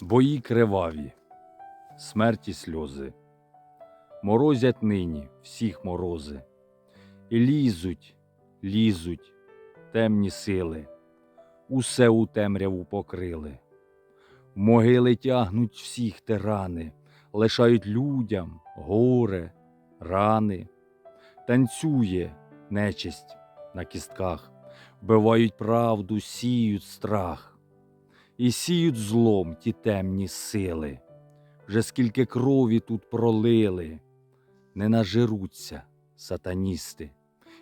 Бої криваві, смерті сльози, морозять нині всіх морози, і лізуть, лізуть темні сили, усе у темряву покрили. В могили тягнуть всіх тирани, лишають людям горе, рани, танцює нечисть на кістках, вбивають правду, сіють страх і сіють злом ті темні сили. Вже скільки крові тут пролили, не нажируться сатаністи,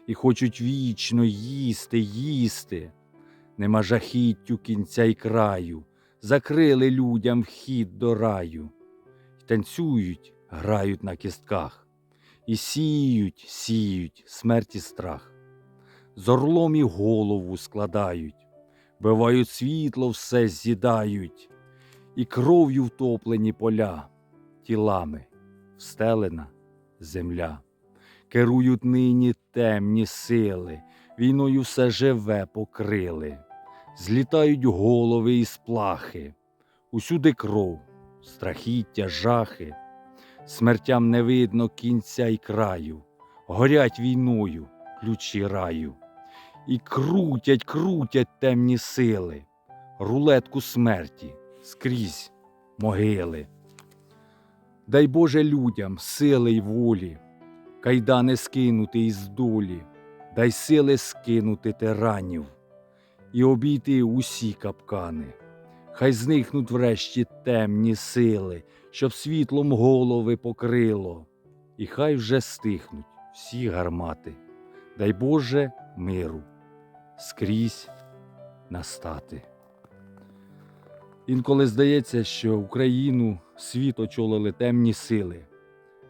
і хочуть вічно їсти, їсти. Нема жахіттю кінця й краю, закрили людям вхід до раю, й танцюють, грають на кістках, і сіють, сіють смерті страх. З орлом і голову складають, Бивають світло, все з'їдають, і кров'ю втоплені поля, тілами встелена земля. Керують нині темні сили, війною все живе покрили, злітають голови і сплахи, усюди кров, страхіття, жахи, смертям не видно кінця й краю, горять війною ключі раю. І крутять, крутять темні сили, рулетку смерті скрізь могили. Дай Боже людям сили й волі, кайдани скинути із долі, дай сили скинути тиранів і обійти усі капкани. Хай зникнуть врешті темні сили, щоб світлом голови покрило, і хай вже стихнуть всі гармати. Дай Боже миру скрізь настати. Інколи здається, що Україну світ очолили темні сили,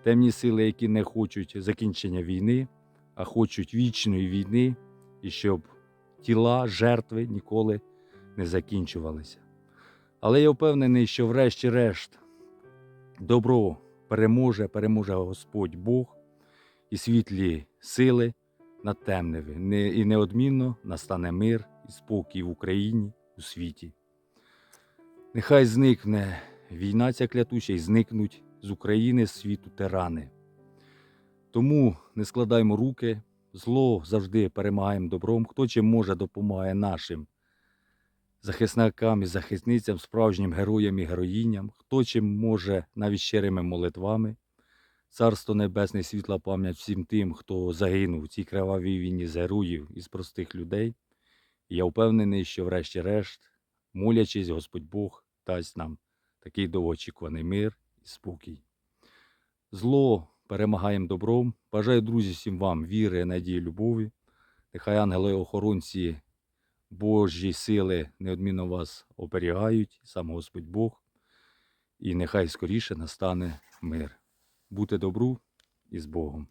темні сили, які не хочуть закінчення війни, а хочуть вічної війни, і щоб тіла, жертви ніколи не закінчувалися. Але я впевнений, що врешті-решт добро переможе, переможе Господь Бог і світлі сили над темними. Не, і неодмінно настане мир і спокій в Україні, у світі. Нехай зникне війна ця клятуща і зникнуть з України з світу тирани. Тому не складаймо руки, зло завжди перемагаємо добром. Хто чим може допомагає нашим захисникам і захисницям, справжнім героям і героїням, хто чим може навіть щирими молитвами. Царство Небесне, світла пам'ять всім тим, хто загинув у цій кривавій війні з героїв із простих людей. І я впевнений, що врешті-решт, молячись, Господь Бог дасть нам такий довгоочікуваний мир і спокій. Зло перемагаємо добром. Бажаю, друзі, всім вам віри, надії, любові. Нехай ангели-охоронці Божі сили неодмінно вас оберігають, сам Господь Бог. І нехай скоріше настане мир. Бути добру і з Богом.